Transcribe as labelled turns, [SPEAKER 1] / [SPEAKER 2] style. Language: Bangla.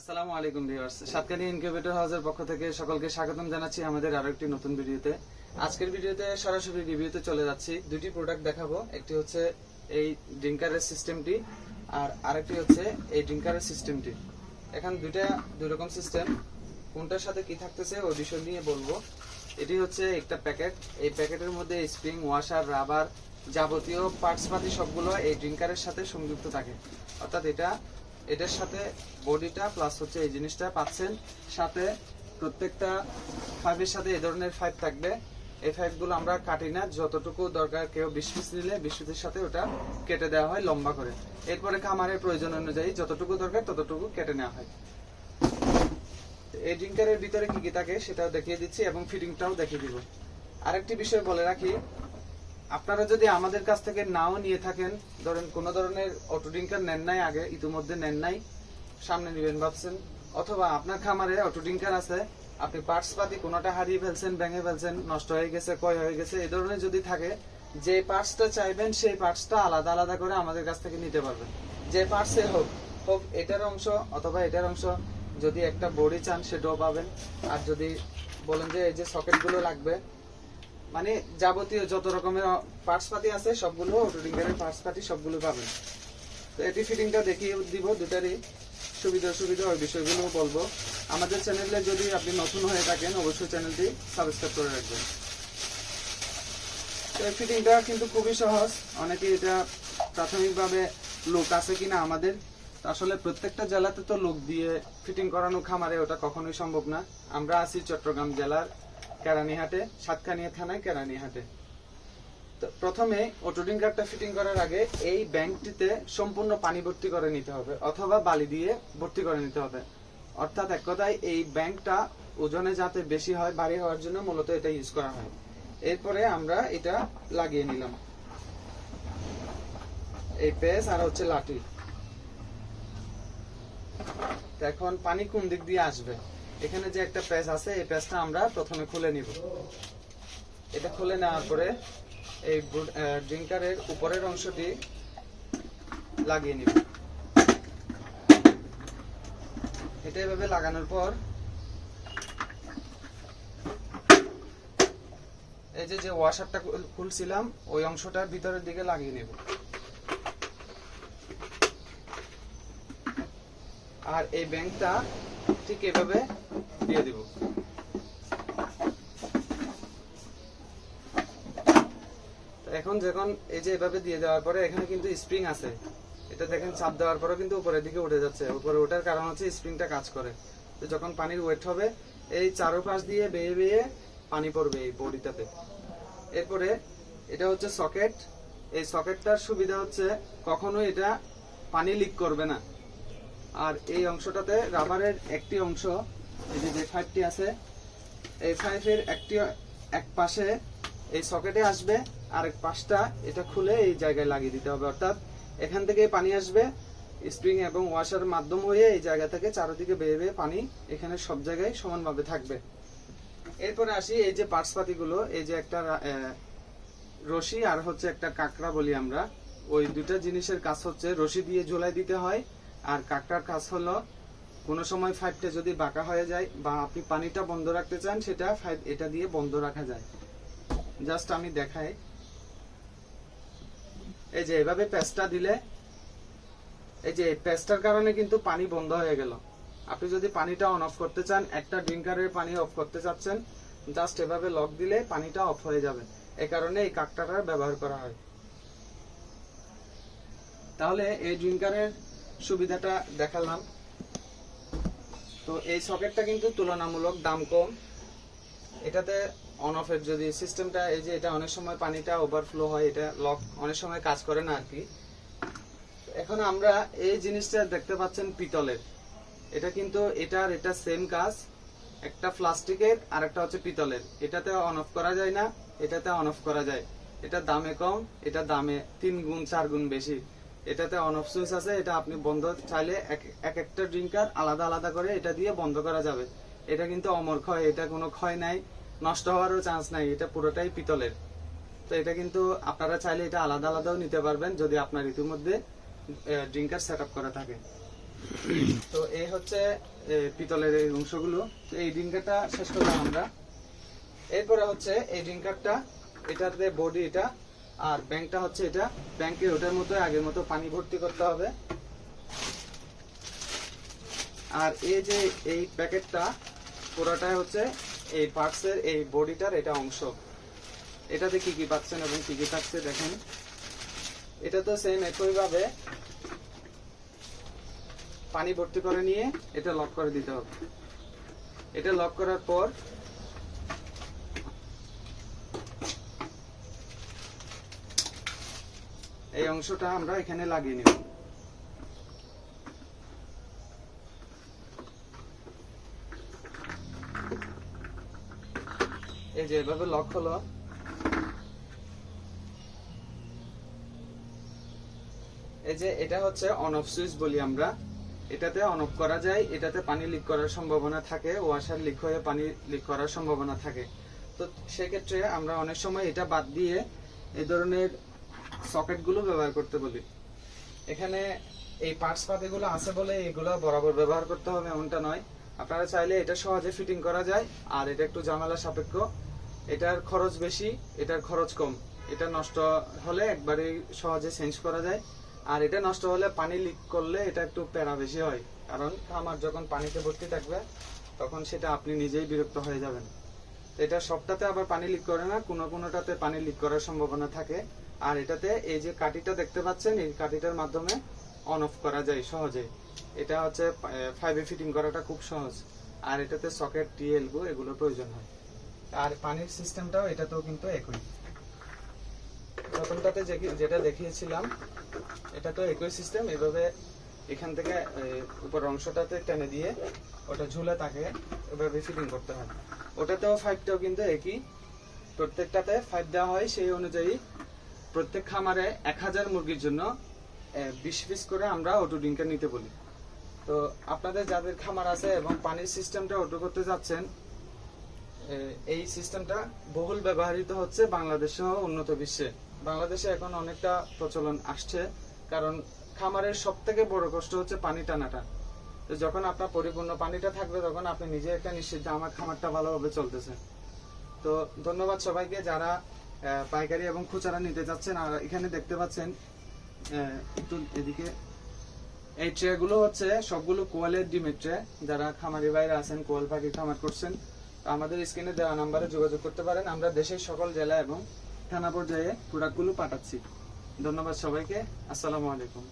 [SPEAKER 1] আসসালামু আলাইকুম ভিউয়ার্স। সাতকানি ইনকিউবেটর হাউসের পক্ষ থেকে সকলকে স্বাগতম জানাচ্ছি আমাদের আরও একটি নতুন ভিডিওতে। আজকের ভিডিওতে সরাসরি রিভিউতে চলে যাচ্ছি। দুটি প্রোডাক্ট দেখাবো। একটি হচ্ছে এই ড্রিঙ্কারের সিস্টেমটি আর আরেকটি হচ্ছে এই ড্রিঙ্কারের সিস্টেমটি এখন দুইটা, দুই রকম সিস্টেম কোনটার সাথে কি থাকতেছে ওই বিষয় নিয়ে বলব। এটি হচ্ছে একটা প্যাকেট। এই প্যাকেটের মধ্যে স্প্রিং ওয়াশার রাবার যাবতীয় পার্টস পাতি সবগুলো এই ড্রিঙ্কারের সাথে সংযুক্ত থাকে। অর্থাৎ এটা এটার সাথে বডিটা প্লাস হচ্ছে এই জিনিসটা পাচ্ছেন। সাথে প্রত্যেকটা ফাইভের সাথে এই ধরনের ফাইভ থাকবে। এই ফাইভগুলো আমরা কাটি না, যতটুকু দরকার কেউ বিশ পিস নিলে বিশ পিসের সাথে ওটা কেটে দেওয়া হয় লম্বা করে। এরপরে খামারের প্রয়োজন অনুযায়ী যতটুকু দরকার ততটুকু কেটে নেওয়া হয়। এই ড্রিঙ্কারের ভিতরে কি কি থাকে সেটাও দেখিয়ে দিচ্ছি এবং ফিটিংটাও দেখিয়ে দিব। আরেকটি বিষয় বলে রাখি আপনারা যদি আমাদের কাছ থেকে নাও নিয়ে থাকেন, ধরেন কোন ধরনের অটো ড্রিঙ্কার নেন নাই আগে, ইতিমধ্যে নেন নাই, সামনে নেবেন ভাবছেন, অথবা আপনার খামারে অটো ড্রিঙ্কার আছে, আপনি পার্টস পাতি কোনোটা হারিয়ে ফেলছেন, ভেঙে ফেলছেন, নষ্ট হয়ে গেছে, ক্ষয় হয়ে গেছে এই ধরনের যদি থাকে, যে পার্টসটা চাইবেন, সেই পার্টসটা আলাদা আলাদা করে আমাদের কাছ থেকে নিতে পারবেন। যে পার্টসে হোক হোক এটার অংশ অথবা এটার অংশ, যদি একটা বডি চান সেটাও পাবেন। আর যদি বলেন যে এই যে সকেটগুলো লাগবে মানে যাবতীয় যত রকমের পার্টস পাতি আছে, সবগুলো অটোডিঙ্গারের পার্টস পাতি সবগুলো পাবেন। তো এটি ফিটিংটা দেখিয়ে দিব, দুটারই সুবিধা অসুবিধা ওই বিষয়গুলো বলব। আমাদের চ্যানেলে যদি আপনি নতুন হয়ে থাকেন, অবশ্যই চ্যানেলটি সাবস্ক্রাইব করে রাখবেন। তো এই ফিটিংটা কিন্তু খুবই সহজ। অনেকে এটা প্রাথমিকভাবে লোক আছে কিনা আমাদের। আসলে প্রত্যেকটা জেলাতে তো লোক দিয়ে ফিটিং করানো খামারে ওটা কখনোই সম্ভব না। আমরা আছি চট্টগ্রাম জেলার কেরানীহাটে, সাতকানিয়া থানায় কেরানীহাটে। তো প্রথমে অটোডিং কার্ডটা ফিটিং করার আগে এই ব্যাংকটিতে সম্পূর্ণ পানি ভর্তি করে নিতে হবে, অথবা বালি দিয়ে ভর্তি করে নিতে হবে। অর্থাৎ এক কথায় এই ব্যাংকটা ওজনে যাতে বেশি হয়, ভারী হওয়ার জন্য মূলত এটা ইউজ করা হয়। এরপরে আমরা এটা লাগিয়ে নিলাম। এই পেস আর হচ্ছে লাঠি। এখন পানি কোন দিক দিয়ে আসবে? এখানে যে একটা প্যাচ আছে, এই প্যাচটা আমরা প্রথমে খুলে নিব। এটা খুলে নেওয়ার পরে এই ড্রিঙ্কারের উপরের অংশটি লাগিয়ে নিব। এটা এভাবে লাগানোর পর এই যে যে ওয়াশারটা খুলছিলাম, ওই অংশটার ভিতরের দিকে লাগিয়ে নেব। আর এই ব্যাংকটা ঠিক এভাবে দিয়ে দিব। এখন যখন এই যে এভাবে দিয়ে দেওয়ার পরে এখানে কিন্তু স্প্রিং আছে। এটা দেখেন চাপ দেওয়ার পরে কিন্তু উপরের দিকে উঠে যাচ্ছে। উপরে ওঠার কারণ হচ্ছে স্প্রিংটা কাজ করে। তো যখন পানির ওয়েট হবে, এই চারোপাশ দিয়ে বেয়ে বেয়ে পানি পড়বে এই বডিটাতে। এরপরে এটা হচ্ছে সকেট। এই সকেটটার সুবিধা হচ্ছে কখনো এটা পানি লিক করবে না। আর এই অংশটাতে রাবারের একটি অংশ, এই যে ফাইভটি আছে, এই ফাইভের একটি এক পাশে এই সকেটে আসবে আর এক পাশটা এটা খুলে এই জায়গায় লাগিয়ে দিতে হবে। অর্থাৎ এখান থেকে পানি আসবে স্প্রিং এবং ওয়াশার মাধ্যম হয়ে এই জায়গা থেকে চারিদিকে বেয়ে বেয়ে পানি এখানে সব জায়গায় সমানভাবে থাকবে। এরপরে আসি এই যে পার্টস পাতিগুলো, এই যে একটা রশি আর হচ্ছে একটা কাঁকড়া বলি আমরা। ওই দুটা জিনিসের কাজ হচ্ছে রশি দিয়ে ঝোলাই দিতে হয় আর কাকটার কাজ হলো, কোনো সময় ফাইভটা যদি বাঁকা হয়ে যায় বা আপনি পানিটা বন্ধ রাখতে চান, সেটা ফাইভ এটা দিয়ে বন্ধ রাখা যায়। জাস্ট আমি দেখাই। এই যে এভাবে প্যাচটা দিলে, এই যে প্যাচটার কারণে কিন্তু পানি বন্ধ হয়ে গেল। আপনি যদি পানিটা অন অফ করতে চান, একটা ড্রিঙ্কারের পানি অফ করতে চাচ্ছেন জাস্ট এভাবে লক দিলে পানিটা অফ হয়ে যাবে। এই কারণে এই কাকটাটার ব্যবহার করা হয়। তাহলে এই ড্রিঙ্কারের সুবিধাটা দেখালাম। তো এই সকেটটা কিন্তু তুলনামূলক দাম কম। এটাতে অন অফের যদি সিস্টেমটা এই যে এটা অনেক সময় পানিটা ওভারফ্লো হয়, এটা লক অনেক সময় কাজ করে না আর কি এখন আমরা এই জিনিসটা দেখতে পাচ্ছেন পিতলের। এটা কিন্তু এটার, এটা সেম কাজ। একটা প্লাস্টিকের আর একটা হচ্ছে পিতলের। এটাতে অন অফ করা যায় না, এটাতে অন অফ করা যায়। এটা দামে কম, এটা দামে তিন গুণ, চার গুণ বেশি। এটাতে অন সুইচ আছে, এটা আপনি বন্ধ চাইলে এক এক একটা ড্রিঙ্কার আলাদা আলাদা করে এটা দিয়ে বন্ধ করা যাবে। এটা কিন্তু অমর ক্ষয়, এটা কোনো ক্ষয় নাই, নষ্ট হওয়ারও চান্স নাই, এটা পুরোটাই পিতলের। তো এটা কিন্তু আপনারা চাইলে এটা আলাদা আলাদাও নিতে পারবেন যদি আপনার ইতিমধ্যে ড্রিঙ্কার সেট আপ করা থাকে। তো এই হচ্ছে পিতলের এই অংশগুলো। তো এই ড্রিঙ্কারটা শেষ করলাম আমরা। এরপরে হচ্ছে এই ড্রিঙ্কারটা এটাতে বডি এটা আর ব্যাংকটা হচ্ছে এটা। ব্যাংকে ওটার মতো, আগের মতো পানি ভর্তি করতে হবে। আর এই যে এই প্যাকেটটা, পুরোটাই হচ্ছে এই পার্টসের, এই বডিটার এটা অংশ। এটাতে কি কি পাচ্ছেন এবং কি কি থাকছে দেখেন। এটা তো সেম একইভাবে পানি ভর্তি করে নিয়ে এটা লক করে দিতে হবে। এটা লক করার পর এই অংশটা আমরা এখানে লাগিয়ে নিব। এই যে এভাবে লক হলো। এই যে এটা হচ্ছে অন অফ সুইচ বলি আমরা। এটাতে অন অফ করা যায়, এটাতে পানি লিক করার সম্ভাবনা থাকে ওয়াশার লিক হয়ে পানি লিক করার সম্ভাবনা থাকে। তো সেক্ষেত্রে আমরা অনেক সময় এটা বাদ দিয়ে এই ধরনের সকেটগুলো ব্যবহার করতে বলি। এখানে এই পার্টস পাতিগুলো আছে বলে এগুলো বরাবর ব্যবহার করতে হবে এমনটা নয়। আপনারা চাইলে এটা সহজে ফিটিং করা যায়। আর এটা একটু ঝামেলা সাপেক্ষ। এটার খরচ বেশি, এটার খরচ কম। এটা নষ্ট হলে একবারে সহজে চেঞ্জ করা যায়। আর এটা নষ্ট হলে পানি লিক করলে এটা একটু প্যারা বেশি হয়। কারণ আমার যখন পানিতে ভর্তি থাকবে, তখন সেটা আপনি নিজেই বিরক্ত হয়ে যাবেন। এটা সবটাতে আবার পানি লিক করে না, কোনো কোনোটাতে পানি লিক করার সম্ভাবনা থাকে। আর এটাতে এই যে কাঠিটা দেখতে পাচ্ছেন, এই কাঠিটার মাধ্যমে অন অফ করা যায় সহজে। এটা হচ্ছে ফাইভে ফিটিং করাটা খুব সহজ। আর এটাতে সকেট টি এলবো এগুলো প্রয়োজন হয়। আর পানির সিস্টেমটাও এটাতেও কিন্তু একই। প্রথমটাতে যেটা দেখিয়েছিলাম এটা তো একই সিস্টেম এভাবে এখান থেকে উপর অংশটাতে টেনে দিয়ে ওটা ঝুলে তাকে এভাবে ফিটিং করতে হয়। ওটাতেও ফাইভটাও কিন্তু একই। প্রত্যেকটাতে ফাইভ দেওয়া হয় সেই অনুযায়ী প্রত্যেক খামারে এক হাজার মুরগির জন্য বিশ পিস করে আমরা অটো ডিঙ্কার নিতে বলি। তো আপনাদের যাদের খামার আছে এবং পানির সিস্টেমটা অটো করতে যাচ্ছেন এই সিস্টেমটা বহুল ব্যবহৃত হচ্ছে বাংলাদেশ সহ উন্নত বিশ্বে। বাংলাদেশে এখন অনেকটা প্রচলন আসছে, কারণ খামারের সব থেকে বড় কষ্ট হচ্ছে পানি টানাটা। তো যখন আপনার পরিপূর্ণ পানিটা থাকবে, তখন আপনি নিজে একটা নিশ্চিত আমার খামারটা ভালোভাবে চলতেছে। তো ধন্যবাদ সবাইকে যারা পাইকারি এবং খুচরা নিতে যাচ্ছেন। আর এখানে দেখতে পাচ্ছেন একটু এদিকে। এই ট্রে গুলো হচ্ছে সবগুলো কোয়ালের ডিমের ট্রে। যারা খামারি বাইরে আছেন, কোয়াল পাখি খামার করছেন, আমাদের স্ক্রিনে দেওয়া নাম্বারে যোগাযোগ করতে পারেন। আমরা দেশের সকল জেলা এবং থানা পর্যায়ে প্রোডাক্টগুলো পাঠাচ্ছি। ধন্যবাদ সবাইকে। আসসালামু আলাইকুম।